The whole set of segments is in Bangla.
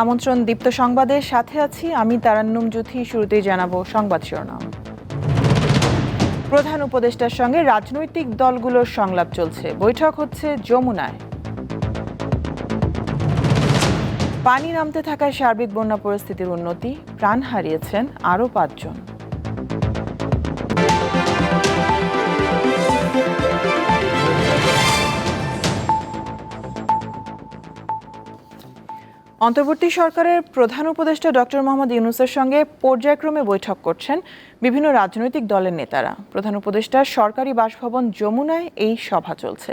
আমন্ত্রণ দীপ্ত সংবাদের সাথে আছি। আমি তারান্নুম জ্যোতি, শুরুতেই জানাব সংবাদ শিরোনাম। প্রধান উপদেষ্টার সঙ্গে রাজনৈতিক দলগুলোর সংলাপ চলছে। বৈঠক হচ্ছে যমুনায়। পানি নামতে থাকায় সার্বিক বন্যা পরিস্থিতির উন্নতি, প্রাণ হারিয়েছেন আরও পাঁচজন। অন্তর্বর্তী সরকারের প্রধান উপদেষ্টা ডক্টর মোহাম্মদ ইউনুসের সঙ্গে পর্যায়ক্রমে বৈঠক করছেন বিভিন্ন রাজনৈতিক দলের নেতারা। প্রধান উপদেষ্টার সরকারি বাসভবন যমুনায় এই সভা চলছে।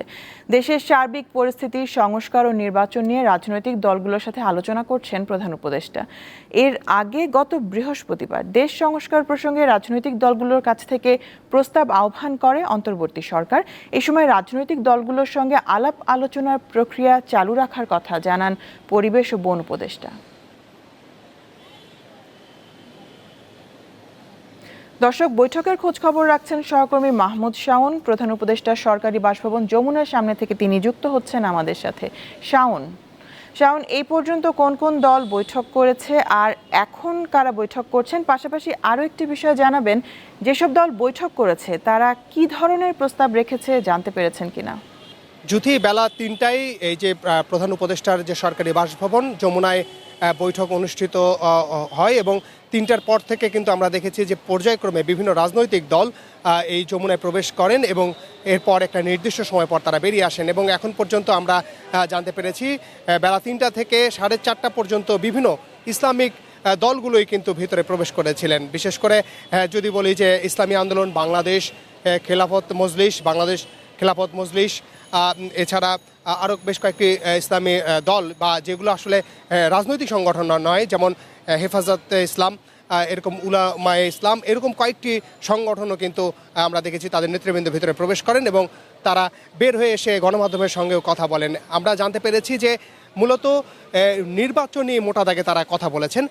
দেশের সার্বিক পরিস্থিতির সংস্কার ও নির্বাচন নিয়ে রাজনৈতিক দলগুলোর সাথে আলোচনা করছেন প্রধান উপদেষ্টা। এর আগে গত বৃহস্পতিবার দেশ সংস্কার প্রসঙ্গে রাজনৈতিক দলগুলোর কাছ থেকে প্রস্তাব আহ্বান করে অন্তর্বর্তী সরকার। এ সময় রাজনৈতিক দলগুলোর সঙ্গে আলাপ আলোচনার প্রক্রিয়া চালু রাখার কথা জানান পরিবেশ ও বন উপদেষ্টা। দর্শক, বৈঠকের খোঁজ খবর রাখছেন সহকর্মী মাহমুদ শাওন। প্রধান উপদেষ্টা সরকারি বাসভবন যমুনার সামনে থেকে তিনি যুক্ত হচ্ছেন আমাদের সাথে। শাওন শাওন, এই পর্যন্ত কোন কোন দল বৈঠক করেছে আর এখন কারা বৈঠক করছেন? পাশাপাশি আরও একটি বিষয় জানাবেন, যেসব দল বৈঠক করেছে, তারা কি ধরনের প্রস্তাব রেখেছে জানতে পেরেছেন কিনা? জুথি বেলা তিনটায় এই যে প্রধান উপদেষ্টার যে সরকারি বাসভবন যমুনায় বৈঠক অনুষ্ঠিত হয় এবং তিনটার পর থেকে কিন্তু আমরা দেখেছি যে পর্যায়ক্রমে বিভিন্ন রাজনৈতিক দল এই যমুনায় প্রবেশ করেন এবং এরপর একটা নির্দিষ্ট সময় পর তারা বেরিয়ে আসেন এবং এখন পর্যন্ত আমরা জানতে পেরেছি বেলা তিনটা থেকে সাড়ে চারটা পর্যন্ত বিভিন্ন ইসলামিক দলগুলোই কিন্তু ভিতরে প্রবেশ করেছিলেন। বিশেষ করে যদি বলি যে ইসলামী আন্দোলন বাংলাদেশ খেলাফত মজলিস বাংলাদেশ খেলাফত মজলিস আহ, এছাড়া আরও বেশ কয়েকটি ইসলামী দল বা যেগুলো আসলে রাজনৈতিক সংগঠন নয় যেমন হেফাজতে ইসলাম এরকম উলামায়ে ইসলাম, এরকম কয়েকটি সংগঠনও কিন্তু আমরা দেখেছি তাদের নেতৃবৃন্দের ভিতরে প্রবেশ করেন এবং তারা বের হয়ে এসে গণমাধ্যমের সঙ্গেও কথা বলেন। আমরা জানতে পেরেছি যে মূলত নির্বাচনী মোটা দাগে তারা কথা বলেছেন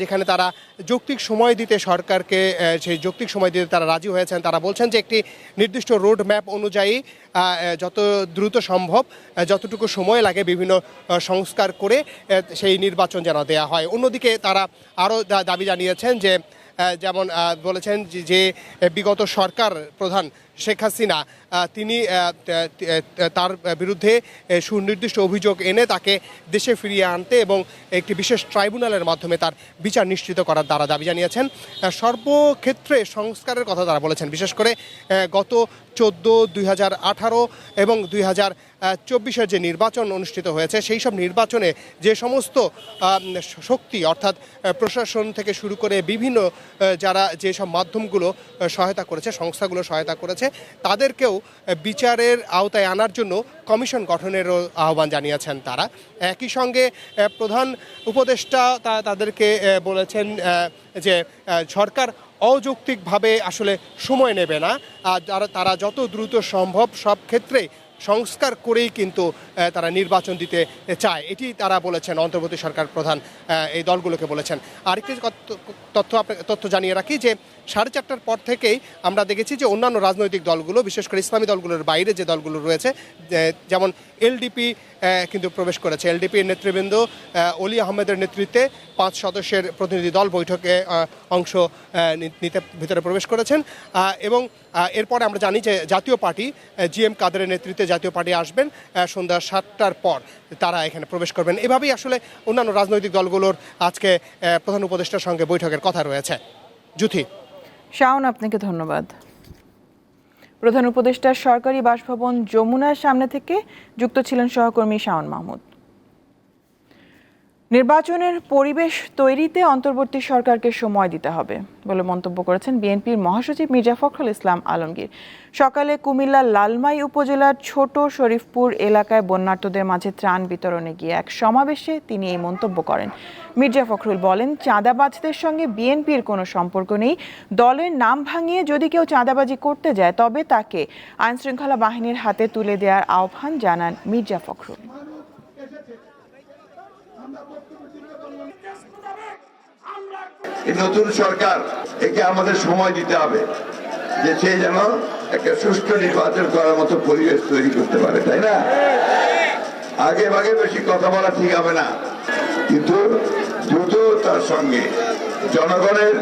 যেখানে তারা যৌক্তিক সময় দিতে সরকারকে সেই যৌক্তিক সময় দিতে তারা রাজি হয়েছেন। তারা বলছেন যে একটি নির্দিষ্ট রোড ম্যাপ অনুযায়ী যত দ্রুত সম্ভব যতটুকু সময় লাগে বিভিন্ন সংস্কার করে সেই নির্বাচন যেন দেওয়া হয়। অন্যদিকে তারা আরও দাবি জানিয়েছেন যে যেমন বলেছেন যে বিগত সরকার প্রধান শেখ হাসিনা তিনি তার বিরুদ্ধে সুনির্দিষ্ট অভিযোগ এনে তাকে দেশে ফিরিয়ে আনতে এবং একটি বিশেষ ট্রাইব্যুনালের মাধ্যমে তার বিচার নিশ্চিত করার দ্বারা দাবি জানিয়েছেন। সর্বক্ষেত্রে সংস্কারের কথা তারা বলেছেন। বিশেষ করে গত চোদ্দ, দুই এবং দুই হাজার চব্বিশের যে নির্বাচন অনুষ্ঠিত হয়েছে, সেই সব নির্বাচনে যে সমস্ত শক্তি অর্থাৎ প্রশাসন থেকে শুরু করে বিভিন্ন যারা যেসব মাধ্যমগুলো সহায়তা করেছে, সংস্থাগুলো সহায়তা করেছে তাদেরকেও বিচারের আওতায় আনার জন্য কমিশন গঠনেরও আহ্বান জানিয়েছেন তারা। একই সঙ্গে প্রধান উপদেষ্টা তাদেরকে বলেছেন যে সরকার অযৌক্তিকভাবে আসলে সময় নেবে না। আর তারা যত দ্রুত সম্ভব সব ক্ষেত্রে সংস্কার করেই কিন্তু তারা নির্বাচন দিতে চায়। এটি তারা বলেছেন, অন্তর্বর্তী সরকার প্রধান এই দলগুলোকে বলেছেন। আরেকটি তথ্য তথ্য জানিয়ে রাখি যে, সাড়ে চারটার পর থেকেই আমরা দেখেছি যে, অন্যান্য রাজনৈতিক দলগুলো, বিশেষ করে ইসলামী দলগুলোর বাইরে যে দলগুলো রয়েছে যেমন এলডিপি কিন্তু প্রবেশ করেছে। এলডিপির নেতৃবৃন্দ অলি আহমেদের নেতৃত্বে পাঁচ সদস্যের প্রতিনিধি দল বৈঠকে অংশ নিতে ভিতরে প্রবেশ করেছেন। এবং এরপরে আমরা জানি যে, জাতীয় পার্টি জি এম কাদেরের নেতৃত্বে জাতীয় পার্টি আসবেন সন্ধ্যা সাতটার পর তারা এখানে প্রবেশ করবেন। এভাবেই আসলে অন্যান্য রাজনৈতিক দলগুলোর আজকে প্রধান উপদেষ্টার সঙ্গে বৈঠকের কথা রয়েছে। জুথি শাওন, আপনাকে ধন্যবাদ। প্রধান উপদেষ্টার সরকারি বাসভবন যমুনার সামনে থেকে যুক্ত ছিলেন সহকর্মী শাওন মাহমুদ। নির্বাচনের পরিবেশ তৈরিতে অন্তর্বর্তী সরকারকে সময় দিতে হবে বলে মন্তব্য করেছেন বিএনপির মহাসচিব মির্জা ফখরুল ইসলাম আলমগীর। সকালে কুমিল্লার লালমাই উপজেলার ছোট শরীফপুর এলাকায় বন্যার্তদের মাঝে ত্রাণ বিতরণে গিয়ে এক সমাবেশে তিনি এই মন্তব্য করেন। মির্জা ফখরুল বলেন, চাঁদাবাজদের সঙ্গে বিএনপির কোনো সম্পর্ক নেই। দলের নাম ভাঙিয়ে যদি কেউ চাঁদাবাজি করতে যায়, তবে তাকে আইনশৃঙ্খলা বাহিনীর হাতে তুলে দেওয়ার আহ্বান জানান মির্জা ফখরুল। এই নতুন সরকার একে আমাদের সময় দিতে হবে যে সে যেন একটা সুষ্ঠু নির্বাচন করার মতো পরিবেশ তৈরি করতে পারে, তাই না? আগে ভাগে বেশি কথা বলা ঠিক হবে না। কিন্তু দ্রুততার সঙ্গে জনগণের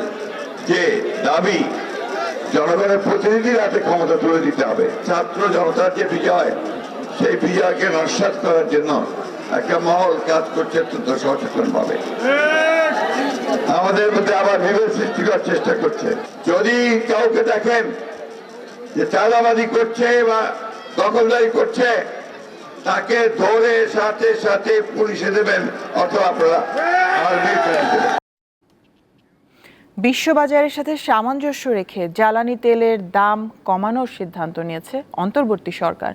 যে দাবি, জনগণের প্রতিনিধির হাতে ক্ষমতা তুলে দিতে হবে। ছাত্র জনতার যে বিজয়, সেই বিজয়কে নস্বাত করার জন্য একটা মহল কাজ করছে অত্যন্ত সচেতন ভাবে আমাদের মধ্যে আবার বিভেদ সৃষ্টি করার চেষ্টা করছে। যদি কাউকে দেখেন যে চাঁদাবাদি করছে বা দখলদারি করছে, তাকে ধরে সাথে সাথে পুলিশে দেবেন অথবা আপনারা বিশ্ববাজারের সাথে সামঞ্জস্য রেখে জ্বালানি তেলের দাম কমানোর সিদ্ধান্ত নিয়েছে অন্তর্বর্তী সরকার।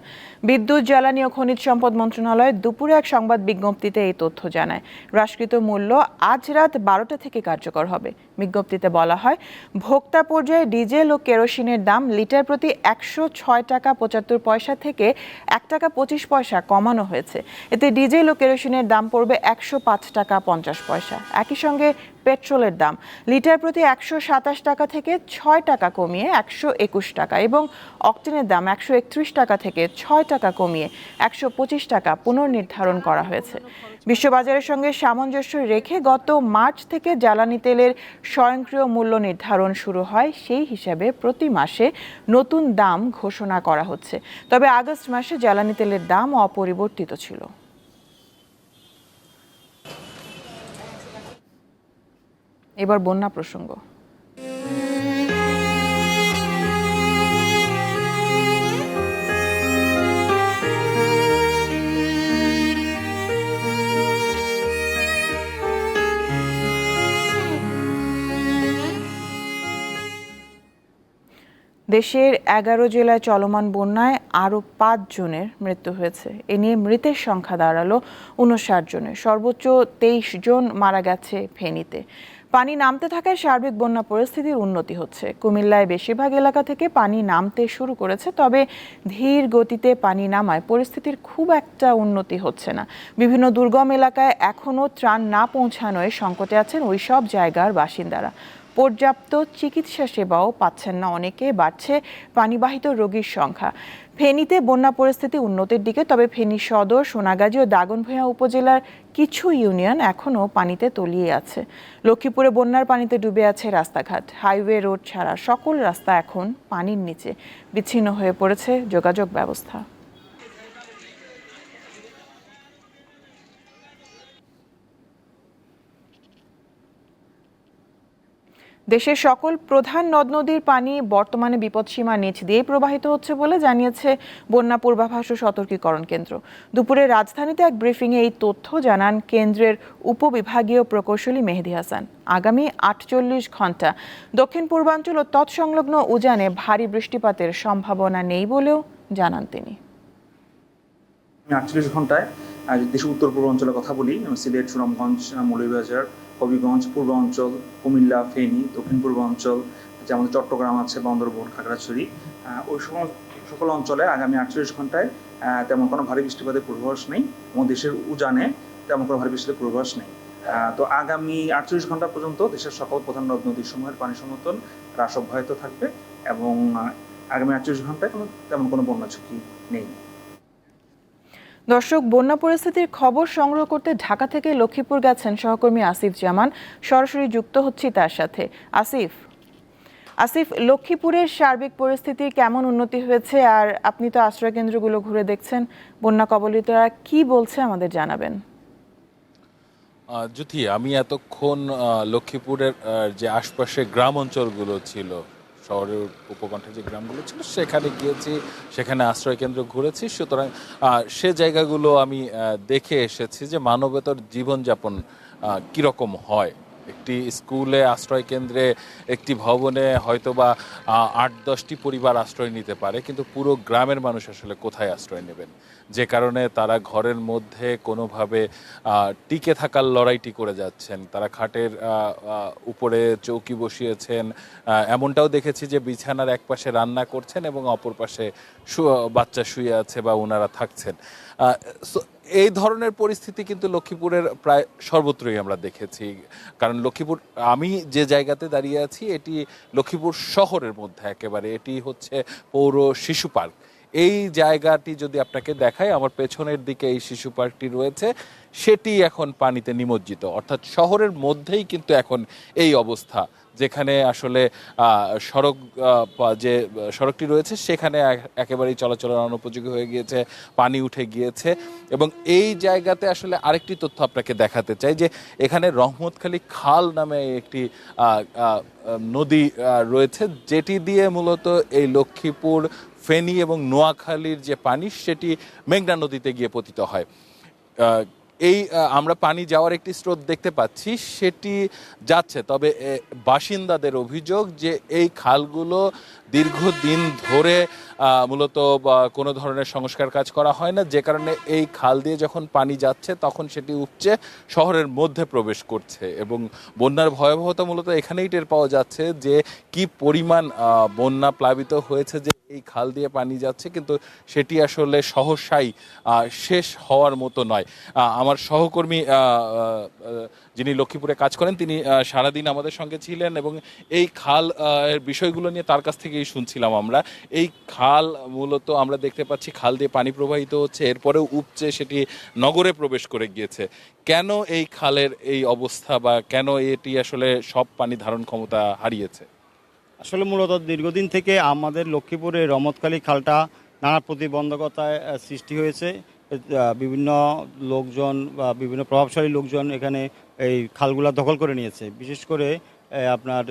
বিদ্যুৎ, জ্বালানি ও খনিজ সম্পদ মন্ত্রণালয় দুপুরে এক সংবাদ বিজ্ঞপ্তিতে এই তথ্য জানায়। হ্রাসকৃত মূল্য আজ রাত বারোটা থেকে কার্যকর হবে। বিজ্ঞপ্তিতে বলা হয়, ভোক্তা পর্যায়ে ডিজেল ও কেরোসিনের দাম লিটার প্রতি একশো ছয় টাকা পঁচাত্তর পয়সা থেকে এক টাকা পঁচিশ পয়সা কমানো হয়েছে। এতে ডিজেল ও কেরোসিনের দাম পড়বে একশো পাঁচ টাকা পঞ্চাশ পয়সা। একই সঙ্গে পেট্রোলের দাম। লিটার প্রতি একশো সাতাশ টাকা থেকে ছয় টাকা কমিয়ে একশো একুশ টাকা এবং অক্টেনের দাম একশো একত্রিশ টাকা থেকে ছয় টাকা কমিয়ে একশো পঁচিশ টাকা পুনর্নির্ধারণ করা হয়েছে। বিশ্ববাজারের সঙ্গে সামঞ্জস্য রেখে গত মার্চ থেকে জ্বালানি তেলের স্বয়ংক্রিয় মূল্য নির্ধারণ শুরু হয়, সেই হিসাবে প্রতি মাসে নতুন দাম ঘোষণা করা হচ্ছে। তবে আগস্ট মাসে জ্বালানি তেলের দাম অপরিবর্তিত ছিল। এবার বন্যা প্রসঙ্গ। দেশের এগারো জেলায় চলমান বন্যায় আরও পাঁচ জনের মৃত্যু হয়েছে। এ নিয়ে মৃতের সংখ্যা দাঁড়াল উনষাট জনের। সর্বোচ্চ তেইশ জন মারা গেছে ফেনীতে। পানি নামতে থাকায় সার্বিক বন্যা পরিস্থিতির উন্নতি হচ্ছে। কুমিল্লায় বেশিরভাগ এলাকা থেকে পানি নামতে শুরু করেছে, তবে ধীর গতিতে পানি নামায় পরিস্থিতির খুব একটা উন্নতি হচ্ছে না। বিভিন্ন দুর্গম এলাকায় এখনও ত্রাণ না পৌঁছানোয় সংকটে আছেন ওই সব জায়গার বাসিন্দারা। পর্যাপ্ত চিকিৎসা সেবাও পাচ্ছেন না অনেকে, বাড়ছে পানিবাহিত রোগীর সংখ্যা। ফেনীতে বন্যা পরিস্থিতি উন্নতির দিকে, তবে ফেনী সদর, সোনাগাজী ও দাগনভূঞা উপজেলার কিছু ইউনিয়ন এখনও পানিতে তলিয়ে আছে। লক্ষ্মীপুরে বন্যার পানিতে ডুবে আছে রাস্তাঘাট। হাইওয়ে রোড ছাড়া সকল রাস্তা এখন পানির নিচে। বিচ্ছিন্ন হয়ে পড়েছে যোগাযোগ ব্যবস্থা। দেশের সকল প্রধান নদ নদীর পানি বর্তমানে বিপদসীমা নিচ দিয়ে প্রবাহিত হচ্ছে বলে জানিয়েছে বন্যা পূর্বাভাস ও সতর্কীকরণ কেন্দ্র। দুপুরে রাজধানীতে এক ব্রিফিংয়ে এই তথ্য জানান কেন্দ্রের উপবিভাগীয় প্রকৌশলী মেহেদি হাসান। আগামী আটচল্লিশ ঘণ্টা দক্ষিণ পূর্বাঞ্চল ও তৎসংলগ্ন উজানে ভারী বৃষ্টিপাতের সম্ভাবনা নেই বলেও জানান তিনি। আটচল্লিশ ঘন্টায় দেশের উত্তর পূর্বাঞ্চলের কথা বলি, সিলেট, সুনামগঞ্জ মৌলভীবাজার হবিগঞ্জ পূর্বাঞ্চল কুমিল্লা, ফেনী, দক্ষিণ পূর্বাঞ্চল যেমন চট্টগ্রাম আছে, বান্দরবন, খাগড়াছড়ি ওই সকল সকল অঞ্চলে আগামী আটচল্লিশ ঘন্টায় তেমন কোনো ভারী বৃষ্টিপাতের পূর্বাভাস নেই এবং দেশের উজানে তেমন কোনো ভারী বৃষ্টিপাতের পূর্বাভাস নেই। তো আগামী আটচল্লিশ ঘণ্টা পর্যন্ত দেশের সকল প্রধান নদ সমূহের পানি সমর্থন হ্রাস অব্যাহত থাকবে এবং আগামী আটচল্লিশ ঘন্টায় কোনো তেমন কোনো বন্যা ঝুঁকি নেই। দর্শক, বন্যা পরিস্থিতির খবর সংগ্রহ করতে ঢাকা থেকে লক্ষ্মীপুর গেছেন সহকর্মী আসিফ জামান। সরাসরি যুক্ত হচ্ছি তার সাথে। আসিফ আসিফ, লক্ষ্মীপুরের সার্বিক পরিস্থিতির কেমন উন্নতি হয়েছে? আর আপনি তো আশ্রয় কেন্দ্রগুলো ঘুরে দেখছেন, বন্যা কবলিতরা কি বলছে আমাদের জানাবেন। জ্যোতি, আমি এতক্ষণ লক্ষ্মীপুরের যে আশপাশে গ্রাম অঞ্চলগুলো ছিল শহরের উপকণ্ঠে যে গ্রামগুলো ছিল, সেখানে গিয়েছি, সেখানে আশ্রয় কেন্দ্র ঘুরেছি। সুতরাং সে জায়গাগুলো আমি দেখে এসেছি যে মানবেতর জীবনযাপন কীরকম হয়। একটি স্কুলে আশ্রয় কেন্দ্রে, একটি ভবনে হয়তো বা আট দশটি পরিবার আশ্রয় নিতে পারে, কিন্তু পুরো গ্রামের মানুষ আসলে কোথায় আশ্রয় নেবেন? যে কারণে তারা ঘরের মধ্যে কোনোভাবে টিকে থাকার লড়াইটি করে যাচ্ছেন। তারা খাটের উপরে চৌকি বসিয়েছেন। এমনটাও দেখেছি যে বিছানার এক পাশে রান্না করছেন এবং অপর পাশে বাচ্চা শুয়ে আছে বা ওনারা থাকছেন। এই ধরনের পরিস্থিতি কিন্তু লক্ষ্মীপুরের প্রায় সর্বত্রই আমরা দেখেছি। কারণ লক্ষ্মীপুর, আমি যে জায়গাতে দাঁড়িয়ে আছি, এটি লক্ষ্মীপুর শহরের মধ্যে একেবারে। এটি হচ্ছে পৌর শিশু পার্ক। এই জায়গাটি যদি আপনাকে দেখায় আমার পেছনের দিকে এই শিশু পার্কটি রয়েছে, সেটি এখন পানিতে নিমজ্জিত। অর্থাৎ শহরের মধ্যেই কিন্তু এখন এই অবস্থা, যেখানে আসলে সড়ক যে সড়কটি রয়েছে, সেখানে একেবারেই চলাচলের অনুপযোগী হয়ে গিয়েছে, পানি উঠে গিয়েছে এবং এই জায়গাতে আসলে আরেকটি তথ্য আপনাকে দেখাতে চাই যে, এখানে রহমতখালী খাল নামে একটি নদী রয়েছে, যেটি দিয়ে মূলত এই লক্ষ্মীপুর ফেনী এবং নোয়াখালীর যে পানি, সেটি মেঘনা নদীতে গিয়ে পতিত হয়। এই আমরা পানি যাওয়ার একটি স্রোত দেখতে পাচ্ছি, সেটি যাচ্ছে। তবে বাসিন্দাদের অভিযোগ যে এই খালগুলো দীর্ঘদিন ধরে মূলত কোনো ধরনের সংস্কার কাজ করা হয় না। যে কারণে এই খাল দিয়ে যখন পানি যাচ্ছে, তখন সেটি উপচে শহরের মধ্যে প্রবেশ করছে এবং বন্যার ভয়াবহতা মূলত এখানেই টের পাওয়া যাচ্ছে যে কি পরিমাণ বন্যা প্লাবিত হয়েছে যে এই খাল দিয়ে পানি যাচ্ছে, কিন্তু সেটি আসলে সহসাই শেষ হওয়ার মতো নয়। আমার সহকর্মী যিনি লক্ষ্মীপুরে কাজ করেন, তিনি সারাদিন আমাদের সঙ্গে ছিলেন এবং এই খাল বিষয়গুলো নিয়ে তার কাছ থেকেই শুনছিলাম আমরা। এই খাল মূলত আমরা দেখতে পাচ্ছি, খাল দিয়ে পানি প্রবাহিত হচ্ছে, এরপরেও উপচে সেটি নগরে প্রবেশ করে গিয়েছে। কেন এই খালের এই অবস্থা বা কেন এটি আসলে সব পানি ধারণ ক্ষমতা হারিয়েছে? আসলে মূলত দীর্ঘদিন থেকে আমাদের লক্ষ্মীপুরে রমতকালী খালটা নানা প্রতিবন্ধকতায় সৃষ্টি হয়েছে। বিভিন্ন লোকজন বা বিভিন্ন প্রভাবশালী লোকজন এখানে এই খালগুলা দখল করে নিয়েছে। বিশেষ করে আপনার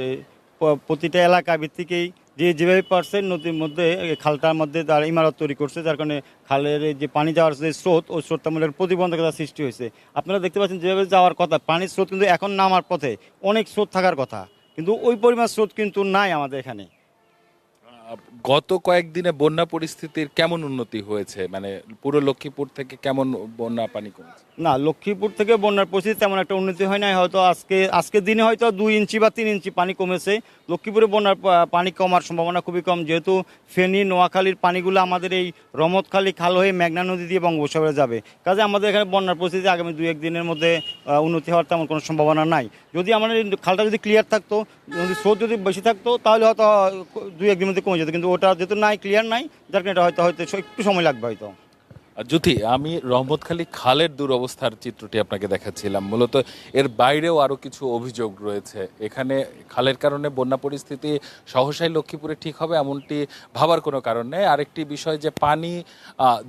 প্রতিটা এলাকা ভিত্তিকেই যে যেভাবে পারছে নদীর মধ্যে খালটার মধ্যে তার ইমারত তৈরি করছে, যার কারণে খালের যে পানি যাওয়ার যে স্রোত, ওই স্রোতটা মূলের প্রতিবন্ধকতা সৃষ্টি হয়েছে। আপনারা দেখতে পাচ্ছেন যেভাবে যাওয়ার কথা, পানির স্রোত কিন্তু এখন নামার পথে অনেক স্রোত থাকার কথা। কিন্তু ওই পরিমাণ স্রোত কিন্তু নাই আমাদের এখানে। গত কয়েকদিনে বন্যা পরিস্থিতির কেমন উন্নতি হয়েছে? মানে পুরো লক্ষ্মীপুর থেকে কেমন বন্যা পানি কমেছে? না, লক্ষ্মীপুর থেকে বন্যার পরিস্থিতি তেমন একটা উন্নতি হয় নাই। হয়তো আজকে, আজকের দিনে হয়তো দুই ইঞ্চি বা তিন ইঞ্চি পানি কমেছে। লক্ষ্মীপুরে বন্যার পানি কমার সম্ভাবনা খুবই কম। যেহেতু ফেনী, নোয়াখালীর পানিগুলো আমাদের এই রমতখালী খাল হয়ে মেঘনা নদী দিয়ে বঙ্গোপসাগরে যাবে। কাজে আমাদের এখানে বন্যার পরিস্থিতি আগামী দু এক দিনের মধ্যে উন্নতি হওয়ার তেমন কোনো সম্ভাবনা নাই। যদি আমাদের খালটা যদি ক্লিয়ার থাকতো, যদি স্রোত যদি বেশি থাকতো, তাহলে হয়তো দুই একদিনের মধ্যে কমে যেত, কিন্তু ওটা যেহেতু নাই ক্লিয়ার নাই, যার কারণে এটা হয়তো হয়তো একটু সময় লাগবে হয়তো। জ্যোতি, আমি রহমতখালী খালের দুরবস্থার চিত্রটি আপনাকে দেখাচ্ছিলাম। মূলত এর বাইরেও আরও কিছু অভিযোগ রয়েছে। এখানে খালের কারণে বন্যা পরিস্থিতি সহসাই লক্ষ্মীপুরে ঠিক হবে এমনটি ভাবার কোনো কারণ নেই। আরেকটি বিষয় যে পানি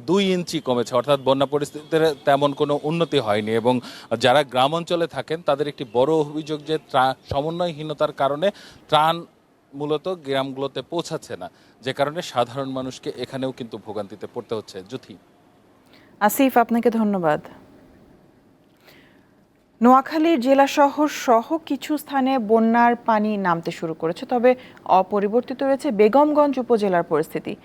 দুই ইঞ্চি কমেছে, অর্থাৎ বন্যা পরিস্থিতিতে তেমন কোনো উন্নতি হয়নি এবং যারা গ্রাম অঞ্চলে থাকেন, তাদের একটি বড় অভিযোগ যে ত্রা- সমন্বয়হীনতার কারণে ত্রাণ মূলত গ্রামগুলোতে পৌঁছাচ্ছে না। যে কারণে সাধারণ মানুষকে এখানেও কিন্তু ভোগান্তিতে পড়তে হচ্ছে। জ্যোতি। আসিফ, আপনাকে ধন্যবাদ। নোয়াখালীর জেলা শহর সহ কিছু স্থানে বন্যার পানি নামতে শুরু করেছে, তবে অপরিবর্তিত রয়েছে বেগমগঞ্জ উপজেলার পরিস্থিতি।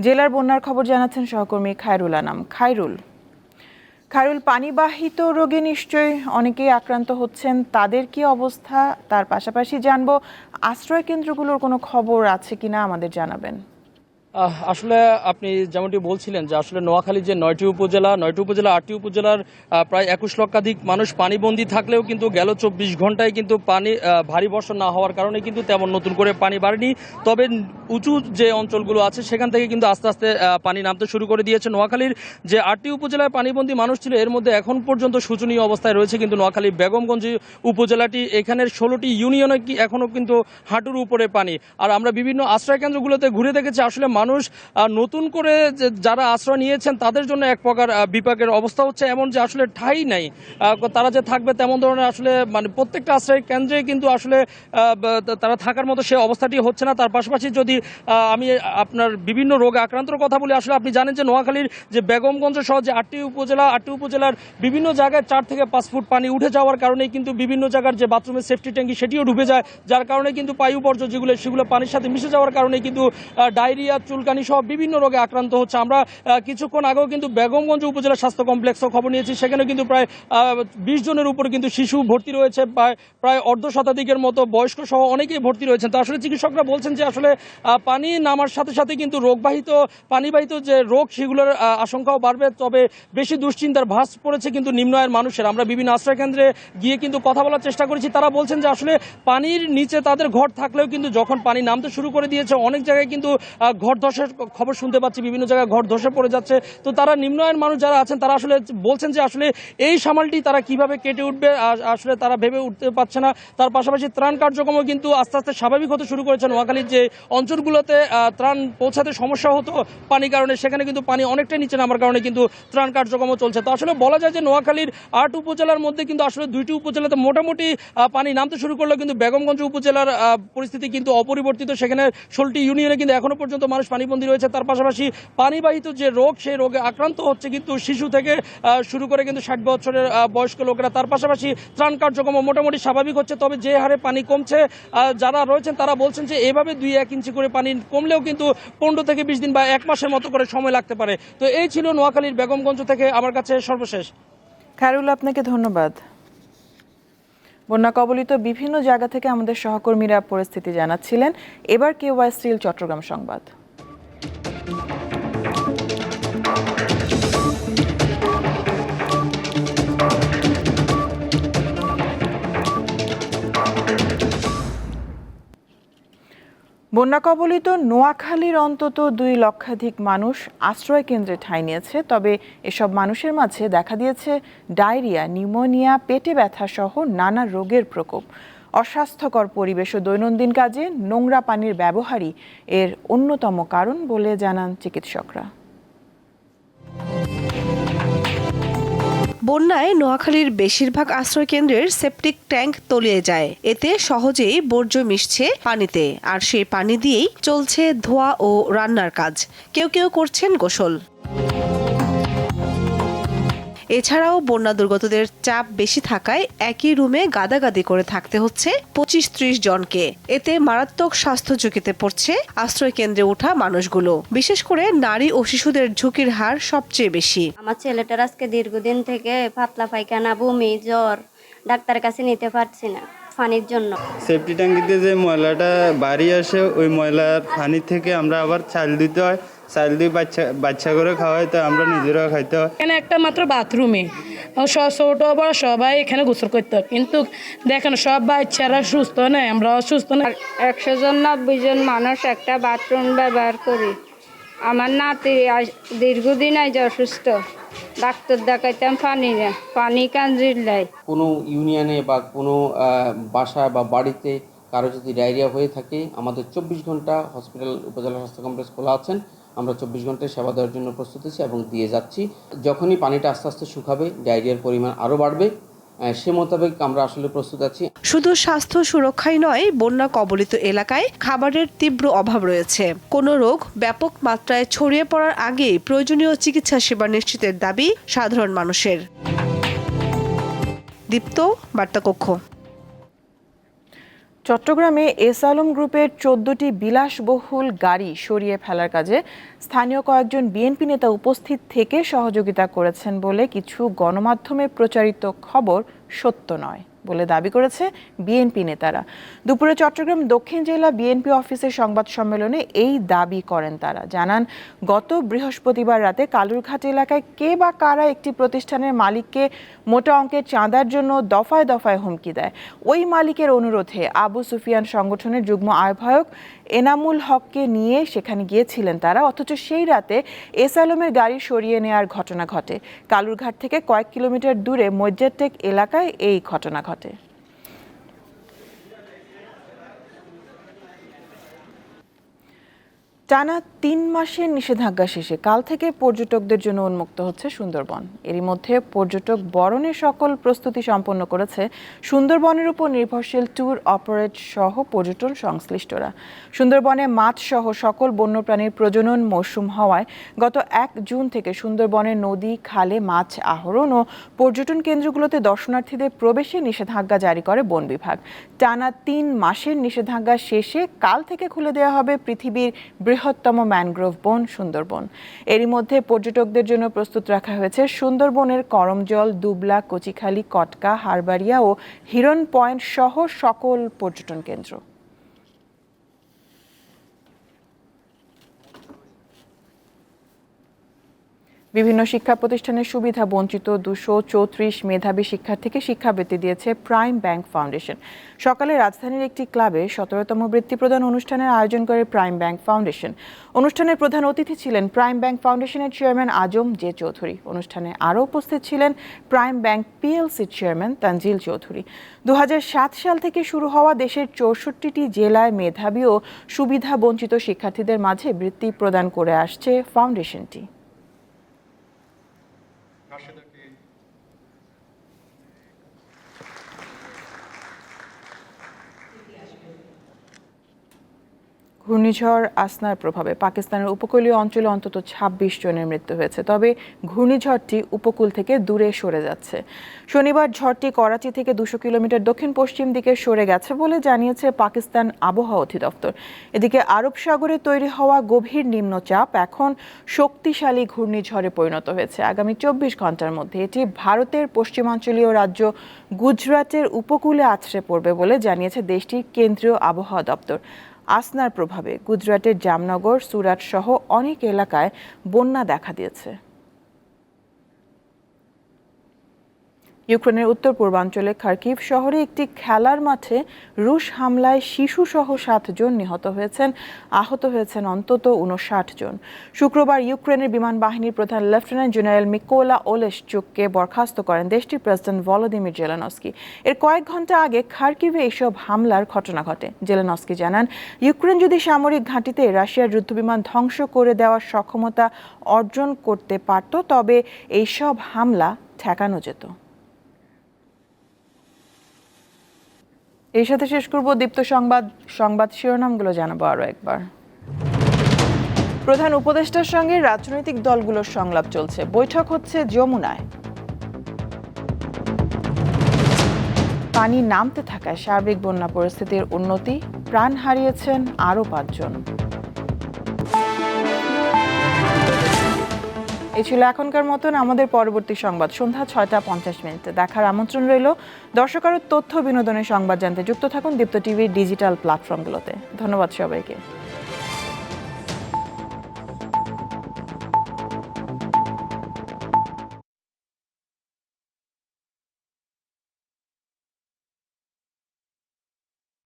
জেলার বন্যার খবর জানাচ্ছেন সহকর্মী খায়রুল আনাম। খায়রুল। খায়রুল পানিবাহিত রোগে নিশ্চয়ই অনেকেই আক্রান্ত হচ্ছেন। তাদের কি অবস্থা? তার পাশাপাশি জানব আশ্রয় কেন্দ্রগুলোর কোনো খবর আছে কিনা আমাদের জানাবেন। আসলে আপনি যেমনটি বলছিলেন যে আসলে নোয়াখালী যে নয়টি উপজেলা নয়টি উপজেলা, আটটি উপজেলার প্রায় একুশ লক্ষাধিক মানুষ পানিবন্দী থাকলেও কিন্তু গেল চব্বিশ ঘন্টায় কিন্তু পানি ভারী বর্ষণ না হওয়ার কারণে কিন্তু তেমন নতুন করে পানি বাড়েনি। তবে উঁচু যে অঞ্চলগুলো আছে, সেখান থেকে কিন্তু আস্তে আস্তে পানি নামতে শুরু করে দিয়েছে নোয়াখালীর। যে আটটি উপজেলায় পানিবন্দী মানুষ ছিল, এর মধ্যে এখন পর্যন্ত শোচনীয় অবস্থায় রয়েছে কিন্তু নোয়াখালী বেগমগঞ্জ উপজেলাটি। এখানের ষোলোটি ইউনিয়নে কি এখনও কিন্তু হাঁটুর উপরে পানি। আর আমরা বিভিন্ন আশ্রয় কেন্দ্রগুলোতে ঘুরে দেখেছি, আসলে মানুষ নতুন করে যারা আশ্রয় নিয়েছেন তাদের জন্য এক প্রকার বিপাকের অবস্থা হচ্ছে। এমন যে আসলে ঠাই নাই। তারা যে থাকবে তেমন ধরনের আসলে মানে প্রত্যেকটা আশ্রয় কেন্দ্রে কিন্তু আসলে তারা থাকার মতো সে অবস্থাটি হচ্ছে না। তার পাশাপাশি যদি আমি আপনার বিভিন্ন রোগে আক্রান্তর কথা বলি, আসলে আপনি জানেন যে নোয়াখালীর যে বেগমগঞ্জ সহ যে আটটি উপজেলা, আটটি উপজেলার বিভিন্ন জায়গায় চার থেকে পাঁচ ফুট পানি উঠে যাওয়ার কারণে কিন্তু বিভিন্ন জায়গার যে বাথরুমের সেফটি ট্যাঙ্কি সেটিও ডুবে যায়। যার কারণে কিন্তু পায়ু বর্জ্য যেগুলো, সেগুলো পানির সাথে মিশে যাওয়ার কারণে কিন্তু ডায়রিয়া চুলকানি সহ বিভিন্ন রোগে আক্রান্ত হচ্ছে। আমরা কিছুক্ষণ আগেও কিন্তু বেগমগঞ্জ উপজেলা স্বাস্থ্য কমপ্লেক্সও খবর নিয়েছি। সেখানে কিন্তু প্রায় বিশ জনের উপর কিন্তু শিশু ভর্তি রয়েছে। প্রায় অর্ধ শতাধিকের মতো বয়স্ক সহ অনেকেই ভর্তি রয়েছেন। তো আসলে চিকিৎসকরা বলছেন যে আসলে পানি নামার সাথে সাথে কিন্তু রোগবাহিত, পানিবাহিত যে রোগ সেগুলোর আশঙ্কাও বাড়বে। তবে বেশি দুশ্চিন্তার ভাস পড়েছে কিন্তু নিম্ন আয়ের মানুষের। আমরা বিভিন্ন আশ্রয় কেন্দ্রে গিয়ে কিন্তু কথা বলার চেষ্টা করেছি। তারা বলছেন যে আসলে পানির নিচে তাদের ঘর থাকলেও কিন্তু যখন পানি নামতে শুরু করে দিয়েছে, অনেক জায়গায় কিন্তু ঘর ধসের খবর শুনতে পাচ্ছি, বিভিন্ন জায়গায় ঘর ধসে পড়ে যাচ্ছে। তো তারা নিম্ন আয়ের মানুষ যারা আছেন, তারা আসলে বলছেন যে আসলে এই সামালটি তারা কীভাবে কেটে উঠবে আসলে তারা ভেবে উঠতে পারছে না। তার পাশাপাশি ত্রাণ কার্যক্রমও কিন্তু আস্তে আস্তে স্বাভাবিক হতে শুরু করেছে নোয়াখালীর যে অঞ্চলগুলোতে ত্রাণ পৌঁছাতে সমস্যা হতো পানি কারণে, সেখানে কিন্তু পানি অনেকটাই নিচে নামার কারণে কিন্তু ত্রাণ কার্যক্রম চলছে। তো আসলে বলা যায় যে নোয়াখালীর আট উপজেলার মধ্যে কিন্তু আসলে দুইটি উপজেলাতে মোটামুটি পানি নামতে শুরু করলেও কিন্তু বেগমগঞ্জ উপজেলার পরিস্থিতি কিন্তু অপরিবর্তিত। সেখানে ষোলটি ইউনিয়নে কিন্তু এখনও পর্যন্ত মানুষ পানিবন্দী রয়েছে। তার পাশাপাশি পানিবাহিত যে রোগ, সেই রোগে আক্রান্ত হচ্ছে কিন্তু শিশু থেকে শুরু করে কিন্তু ষাট বছরের বয়স্ক লোকেরা। তার পাশাপাশি ত্রাণ কার্যক্রম মোটামুটি স্বাভাবিক হচ্ছে, তবে যে হারে পানি কমছে যারা রয়েছেন তারা বলছেন যে এভাবে দুই এক ইঞ্চি করে পানি কমলেও কিন্তু পনেরো থেকে বিশ দিন বা এক মাসের মতো করে সময় লাগতে পারে। তো এই ছিল নোয়াখালীর বেগমগঞ্জ থেকে আমার কাছে সর্বশেষ। খায়রুল, আপনাকে ধন্যবাদ। বন্যা কবলিত বিভিন্ন জায়গা থেকে আমাদের সহকর্মীরা পরিস্থিতি জানাচ্ছিলেন। এবার কেওয়াই স্টিল, চট্টগ্রাম সংবাদ। বন্যা কবলিত নোয়াখালীর অন্তত দুই লক্ষাধিক মানুষ আশ্রয় কেন্দ্রে ঠাঁই নিয়েছে, তবে এসব মানুষের মাঝে দেখা দিয়েছে ডায়রিয়া, নিউমোনিয়া, পেটে ব্যথা সহ নানা রোগের প্রকোপ। অস্বাস্থ্যকর পরিবেশ ও দৈনন্দিন কাজে নোংরা পানির ব্যবহারই এর অন্যতম কারণ বলে জানান চিকিৎসকরা। বন্যায় নোয়াখালীর বেশিরভাগ আশ্রয়কেন্দ্রের সেপটিক ট্যাঙ্ক তলিয়ে যায়। এতে সহজেই বর্জ্য মিশছে পানিতে, আর সেই পানি দিয়েই চলছে ধোয়া ও রান্নার কাজ। কেউ কেউ করছেন গোসল। এছাড়াও বন্যা দুর্গতদের চাপ বেশি থাকায় একই রুমে গাদাগাদি করে থাকতে হচ্ছে পঁচিশ ত্রিশ জনকে। এতে মারাত্মক স্বাস্থ্য ঝুঁকিতে পড়ছে আশ্রয় কেন্দ্রে ওঠা মানুষগুলো। বিশেষ করে নারী ও শিশুদের ঝুঁকির হার সবচেয়ে বেশি। আমার ছেলেটার আজকে দীর্ঘদিন থেকে পাতলা পায়খানা বমি জ্বর ডাক্তারের কাছে নিতে পারছি না পানির জন্য। সেফটি ট্যাঙ্কিতে যে ময়লাটা বাড়ি আসে ওই ময়লার পানি থেকে আমরা আবার চাল দিতে হয়। চাল দিয়ে বাচ্চা বাচ্চা করে খাওয়াই তো আমরা নিজেরাও খাইতে হয়। এখানে একটা মাত্র বাথরুমে। ছোট বড় সবাই এখানে গোসল করতে কিন্তু দেখেন সব বাচ্চারা সুস্থ নয় আমরা অসুস্থ না একশো জন নব্বই জন মানুষ একটা বাথরুম ব্যবহার করি। আমার নাতি দীর্ঘদিন আজ অসুস্থ। ডাক্তার দেখাইতাম পানি না পানি কান জিল্লাই কোনো ইউনিয়নে বা কোনো বাসায় বা বাড়িতে কারও যদি ডায়রিয়া হয়ে থাকে আমাদের চব্বিশ ঘণ্টা হসপিটাল উপজেলা স্বাস্থ্য কমপ্লেক্স খোলা আছেন। আমরা চব্বিশ ঘন্টায় সেবা দেওয়ার জন্য প্রস্তুত আছি এবং দিয়ে যাচ্ছি। যখনই পানিটা আস্তে আস্তে শুকাবে, ডায়রিয়ার পরিমাণ আরও বাড়বে সে মোতাবেক আমরা আসলে প্রস্তুত আছি। শুধু স্বাস্থ্য সুরক্ষাই নয়, বন্যা কবলিত এলাকায় খাবারের তীব্র অভাব রয়েছে। কোনো রোগ ব্যাপক মাত্রায় ছড়িয়ে পড়ার আগে প্রয়োজনীয় চিকিৎসা সেবা নিশ্চিতের দাবি সাধারণ মানুষের। দীপ্ত বার্তাকক্ষ। চট্টগ্রামে এস আলম গ্রুপের চোদ্দটি বিলাসবহুল গাড়ি সরিয়ে ফেলার কাজে স্থানীয় কয়েকজন বিএনপি নেতা উপস্থিত থেকে সহযোগিতা করেছেন বলে কিছু গণমাধ্যমে প্রচারিত খবর সত্য নয়। বলে দাবি করেছে বিএনপি নেতারা। দুপুরে চট্টগ্রাম দক্ষিণ জেলা বিএনপি অফিসের সংবাদ সম্মেলনে এই দাবি করেন তারা। জানান, গত বৃহস্পতিবার রাতে কালুরঘাট এলাকায় কে বা কারা একটি প্রতিষ্ঠানের মালিককে মোটা অঙ্কের চাঁদার জন্য দফায় দফায় হুমকি দেয়। ওই মালিকের অনুরোধে আবু সুফিয়ান সংগঠনের যুগ্ম আহ্বায়ক এনামুল হককে নিয়ে সেখানে গিয়েছিলেন তারা, অথচ সেই রাতে এস আলমের গাড়ি সরিয়ে নেওয়ার ঘটনা ঘটে। কালুরঘাট থেকে কয়েক কিলোমিটার দূরে মজ্জারটেক এলাকায় এই ঘটনা ঘটে। টানা তিন মাসের নিষেধাজ্ঞা শেষে কাল থেকে পর্যটকদের জন্য উন্মুক্ত হচ্ছে সুন্দরবন। এরই মধ্যে পর্যটক বরণের সকল প্রস্তুতি সম্পন্ন করেছে সুন্দরবনের উপর নির্ভরশীল ট্যুর অপারেট সহ পর্যটন সংশ্লিষ্টরা। সুন্দরবনে মাছ সহ সকল বন্যপ্রাণীর প্রজনন মৌসুম হওয়ায় গত এক জুন থেকে সুন্দরবনের নদী, খালে, মাছ আহরণ ও পর্যটন কেন্দ্রগুলোতে দর্শনার্থীদের প্রবেশে নিষেধাজ্ঞা জারি করে বন বিভাগ। টানা তিন মাসের নিষেধাজ্ঞা শেষে কাল থেকে খুলে দেওয়া হবে পৃথিবীর বৃহত্তম ম্যানগ্রোভ বন সুন্দরবন। এরই মধ্যে পর্যটকদের জন্য প্রস্তুত রাখা হয়েছে সুন্দরবনের করমজল, দুবলা, কচিখালি, কটকা হারবাড়িয়া ও হিরণ পয়েন্ট সহ সকল পর্যটন কেন্দ্র। বিভিন্ন শিক্ষা প্রতিষ্ঠানের সুবিধা বঞ্চিত দুশো চৌত্রিশ মেধাবী শিক্ষার্থীকে শিক্ষাবৃত্তি দিয়েছে প্রাইম ব্যাংক ফাউন্ডেশন। সকালে রাজধানীর একটি ক্লাবে সতেরোতম বৃত্তি প্রদান অনুষ্ঠানের আয়োজন করে প্রাইম ব্যাংক ফাউন্ডেশন। অনুষ্ঠানের প্রধান অতিথি ছিলেন প্রাইম ব্যাংক ফাউন্ডেশনের চেয়ারম্যান আজম জে চৌধুরী। অনুষ্ঠানে আরও উপস্থিত ছিলেন প্রাইম ব্যাংক পিএলসির চেয়ারম্যান তানজিল চৌধুরী। দু হাজার সাত সাল থেকে শুরু হওয়া দেশের চৌষট্টিটি জেলায় মেধাবী ও সুবিধা বঞ্চিত শিক্ষার্থীদের মাঝে বৃত্তি প্রদান করে আসছে ফাউন্ডেশনটি। ঘূর্ণিঝড় আসনার প্রভাবে পাকিস্তানের উপকূলীয় অঞ্চলে অন্তত ২৬ জনের মৃত্যু হয়েছে। তবে ঘূর্ণিঝড়টি উপকূল থেকে দূরে সরে যাচ্ছে। শনিবার ঝড়টি করাচি থেকে দুশো কিলোমিটার দক্ষিণ পশ্চিম দিকে সরে গেছে বলে জানিয়েছে পাকিস্তান আবহাওয়া অধিদপ্তর। এদিকে আরব সাগরে তৈরি হওয়া গভীর নিম্নচাপ এখন শক্তিশালী ঘূর্ণিঝড়ে পরিণত হয়েছে। আগামী চব্বিশ ঘণ্টার মধ্যে এটি ভারতের পশ্চিমাঞ্চলীয় রাজ্য গুজরাটের উপকূলে আছড়ে পড়বে বলে জানিয়েছে দেশটির কেন্দ্রীয় আবহাওয়া দপ্তর। আসনার প্রভাবে গুজরাটের জামনগর সুরাট সহ অনেক এলাকায় বন্যা দেখা দিয়েছে। ইউক্রেনের উত্তর পূর্বাঞ্চলে খার্কিভ শহরে একটি খেলার মাঠে রুশ হামলায় শিশুসহ সাতজন নিহত হয়েছেন, আহত হয়েছেন অন্তত উনষাট জন। শুক্রবার ইউক্রেনের বিমান বাহিনীর প্রধান লেফটেন্যান্ট জেনারেল মিকোলা ওলেশচুককে বরখাস্ত করেন দেশটির প্রেসিডেন্ট ভলোদিমির জেলানস্কি। এর কয়েক ঘণ্টা আগে খার্কিভে এইসব হামলার ঘটনা ঘটে। জেলানস্কি জানান, ইউক্রেন যদি সামরিক ঘাঁটিতে রাশিয়ার যুদ্ধবিমান ধ্বংস করে দেওয়ার সক্ষমতা অর্জন করতে পারত, তবে এইসব হামলা ঠেকানো যেত। এই সাথে শেষ করব দীপ্ত সংবাদ সংবাদ শিরোনামগুলো জানাব আরও একবার। প্রধান উপদেষ্টার সঙ্গে রাজনৈতিক দলগুলোর সংলাপ চলছে। বৈঠক হচ্ছে যমুনায়। পানি নামতে থাকায় সার্বিক বন্যা পরিস্থিতির উন্নতি, প্রাণ হারিয়েছেন আরও পাঁচজন। এই ছিল এখনকার মতন আমাদের পরবর্তী সংবাদ। সন্ধ্যা ছয়টা পঞ্চাশ মিনিটে দেখার আমন্ত্রণ রইল। দর্শকের তথ্য বিনোদনের সংবাদ জানতে যুক্ত থাকুন দীপ্ত টিভির ডিজিটাল প্ল্যাটফর্মগুলোতে। ধন্যবাদ সবাইকে।